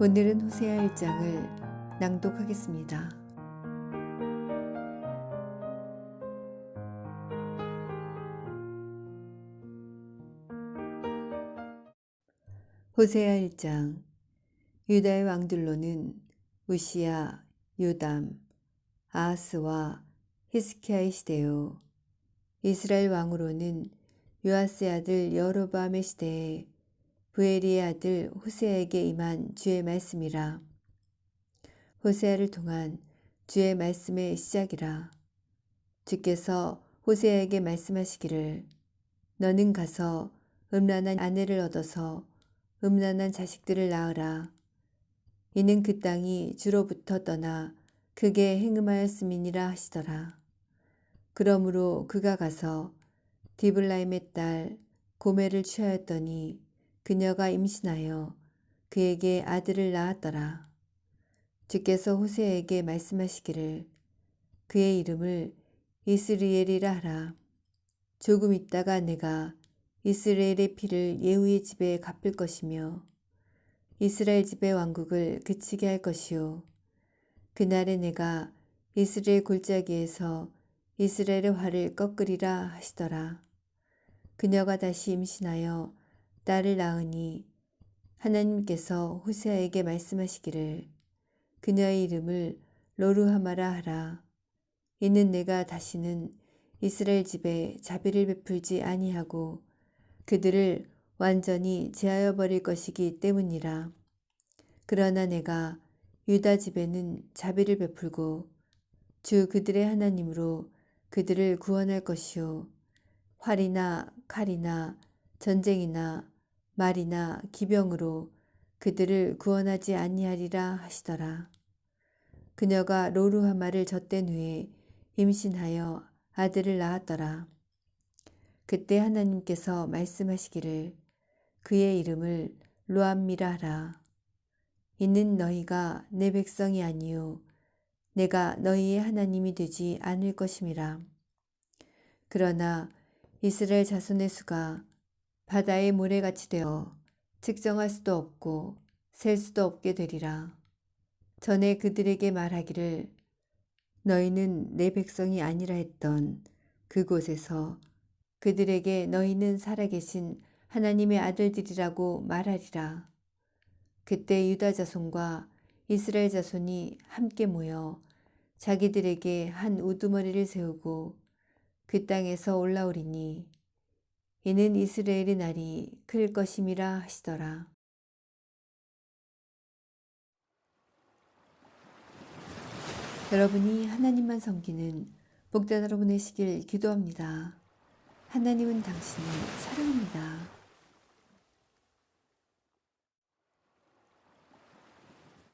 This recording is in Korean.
오늘은 호세아 1장을 낭독하겠습니다. 호세아 1장 유다의 왕들로는 우시야, 요담, 아하스와 히스키야의 시대요. 이스라엘 왕으로는 요아스의 아들 여로밤의 시대에 부에리의 아들 호세아에게 임한 주의 말씀이라. 호세아를 통한 주의 말씀의 시작이라. 주께서 호세아에게 말씀하시기를 너는 가서 음란한 아내를 얻어서 음란한 자식들을 낳으라. 이는 그 땅이 주로부터 떠나 크게 행음하였음이니라 하시더라. 그러므로 그가 가서 디블라임의 딸 고멜을 취하였더니 그녀가 임신하여 그에게 아들을 낳았더라. 주께서 호세에게 말씀하시기를 그의 이름을 이스리엘이라 하라. 조금 있다가 내가 이스라엘의 피를 예후의 집에 갚을 것이며 이스라엘 집의 왕국을 그치게 할 것이요. 그날에 내가 이스라엘 골짜기에서 이스라엘의 활을 꺾으리라 하시더라. 그녀가 다시 임신하여 딸을 낳으니 하나님께서 호세아에게 말씀하시기를 그녀의 이름을 로루하마라 하라. 이는 내가 다시는 이스라엘 집에 자비를 베풀지 아니하고 그들을 완전히 제하여 버릴 것이기 때문이라. 그러나 내가 유다 집에는 자비를 베풀고 주 그들의 하나님으로 그들을 구원할 것이요 활이나 칼이나 전쟁이나 말이나 기병으로 그들을 구원하지 아니하리라 하시더라. 그녀가 로루하마를 젖된 후에 임신하여 아들을 낳았더라. 그때 하나님께서 말씀하시기를 그의 이름을 로암미라 하라. 이는 너희가 내 백성이 아니요 내가 너희의 하나님이 되지 않을 것임이라. 그러나 이스라엘 자손의 수가 바다의 모래같이 되어 측정할 수도 없고 셀 수도 없게 되리라. 전에 그들에게 말하기를 너희는 내 백성이 아니라 했던 그곳에서 그들에게 너희는 살아계신 하나님의 아들들이라고 말하리라. 그때 유다 자손과 이스라엘 자손이 함께 모여 자기들에게 한 우두머리를 세우고 그 땅에서 올라오리니 이는 이스라엘의 날이 클 것임이라 하시더라. 여러분이 하나님만 섬기는 복된 하루 보내시길 기도합니다. 하나님은 당신을 사랑합니다.